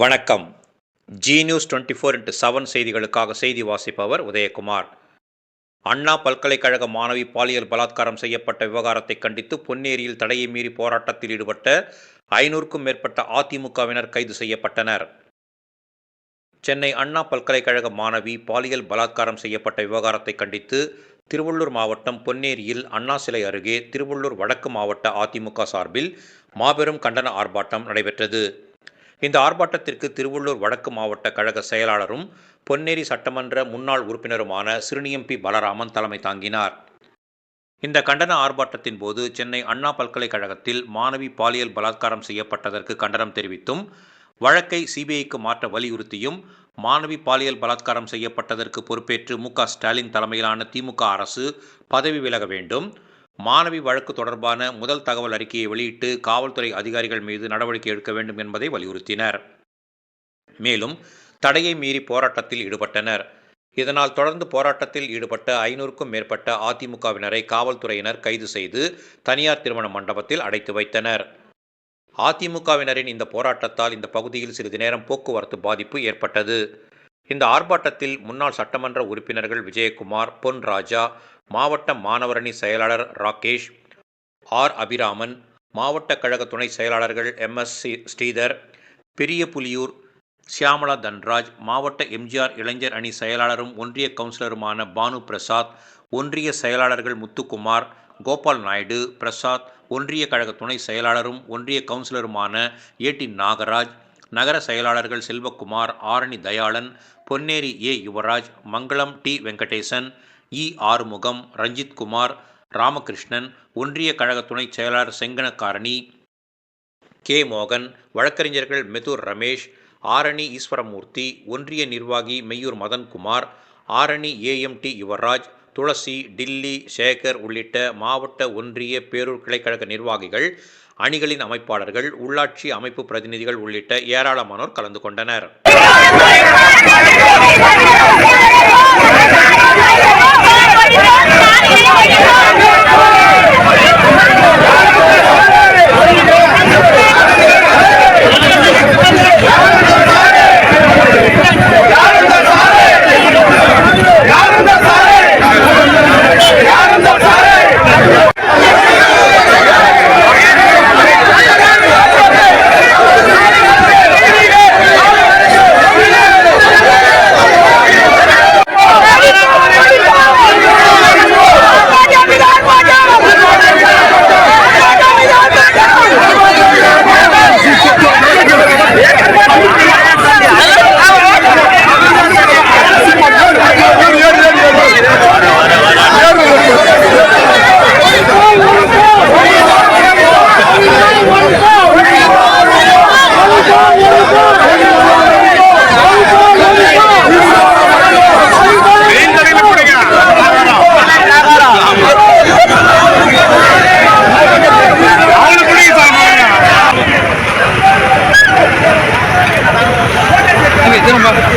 வணக்கம். Zee news twenty four into seven செய்திகளுக்காக செய்தி வாசிப்பவர் உதயகுமார். அண்ணா பல்கலைக்கழக மாணவி பாலியல் பலாத்காரம் செய்யப்பட்ட விவகாரத்தை கண்டித்து பொன்னேரியில் தடையை மீறி போராட்டத்தில் ஈடுபட்ட ஐநூறுக்கும் மேற்பட்ட அதிமுகவினர் கைது செய்யப்பட்டனர். சென்னை அண்ணா பல்கலைக்கழக மாணவி பாலியல் பலாத்காரம் செய்யப்பட்ட விவகாரத்தை கண்டித்து திருவள்ளூர் மாவட்டம் பொன்னேரியில் அண்ணா சிலை அருகே திருவள்ளூர் வடக்கு மாவட்ட அதிமுக சார்பில் மாபெரும் கண்டன ஆர்ப்பாட்டம் நடைபெற்றது. இந்த ஆர்ப்பாட்டத்திற்கு திருவள்ளூர் வடக்கு மாவட்ட கழக செயலாளரும் பொன்னேரி சட்டமன்ற முன்னாள் உறுப்பினருமான சிறுனியம்பி பலராமன் தலைமை தாங்கினார். இந்த கண்டன ஆர்ப்பாட்டத்தின் போது சென்னை அண்ணா பல்கலைக்கழகத்தில் மாணவி பாலியல் பலாத்காரம் செய்யப்பட்டதற்கு கண்டனம் தெரிவித்தும் வழக்கை சிபிஐக்கு மாற்ற வலியுறுத்தியும் மாணவி பாலியல் பலாத்காரம் செய்யப்பட்டதற்கு பொறுப்பேற்று மு க ஸ்டாலின் தலைமையிலான திமுக அரசு பதவி விலக வேண்டும். மாணவி வழக்கு தொடர்பான முதல் தகவல் அறிக்கையை வெளியிட்டு காவல்துறை அதிகாரிகள் மீது நடவடிக்கை எடுக்க வேண்டும் என்பதை வலியுறுத்தினர். மேலும் தடையை மீறி போராட்டத்தில் ஈடுபட்டனர். இதனால் தொடர்ந்து போராட்டத்தில் ஈடுபட்ட ஐநூறுக்கும் மேற்பட்ட அதிமுகவினரை காவல்துறையினர் கைது செய்து தனியார் திருமண மண்டபத்தில் அடைத்து வைத்தனர். அதிமுகவினரின் இந்த போராட்டத்தால் இந்த பகுதியில் சிறிது நேரம் போக்குவரத்து பாதிப்பு ஏற்பட்டது. இந்த ஆர்ப்பாட்டத்தில் முன்னாள் சட்டமன்ற உறுப்பினர்கள் விஜயகுமார் பொன் ராஜா மாவட்ட மாணவரணி செயலாளர் ராகேஷ் ஆர். அபிராமன் மாவட்ட கழக துணை செயலாளர்கள் எம். எஸ். ஸ்ரீதர் பெரிய புலியூர் சியாமலா தன்ராஜ் மாவட்ட எம்ஜிஆர் இளைஞர் அணி செயலாளரும் ஒன்றிய கவுன்சிலருமான பானு பிரசாத் ஒன்றிய செயலாளர்கள் முத்துக்குமார் கோபால் நாயுடு பிரசாத் ஒன்றிய கழக துணை செயலாளரும் ஒன்றிய கவுன்சிலருமான ஏடி நாகராஜ் நகர செயலாளர்கள் Selvakumar Arani Dayalan Ponneri A Yuvaraj Mangalam T Venkatesan E Arumugam Ranjith Kumar Ramakrishnan ஒன்றிய கழக துணை செயலாளர் செங்கனக்காரணி கே மோகன் வழக்கறிஞர்கள் மெதுர் ரமேஷ் ஆரணி ஈஸ்வரமூர்த்தி ஒன்றிய நிர்வாகி Meyyur Madhankumar Arani A M T Yuvaraj Thulasi Dilli Sekar உள்ளிட்ட மாவட்ட ஒன்றிய பேரூர் கிளைக்கழக நிர்வாகிகள் அணிகளின் அமைப்பாளர்கள் உள்ளாட்சி அமைப்பு பிரதிநிதிகள் உள்ளிட்ட ஏராளமானோர் கலந்து கொண்டனர். Thank you.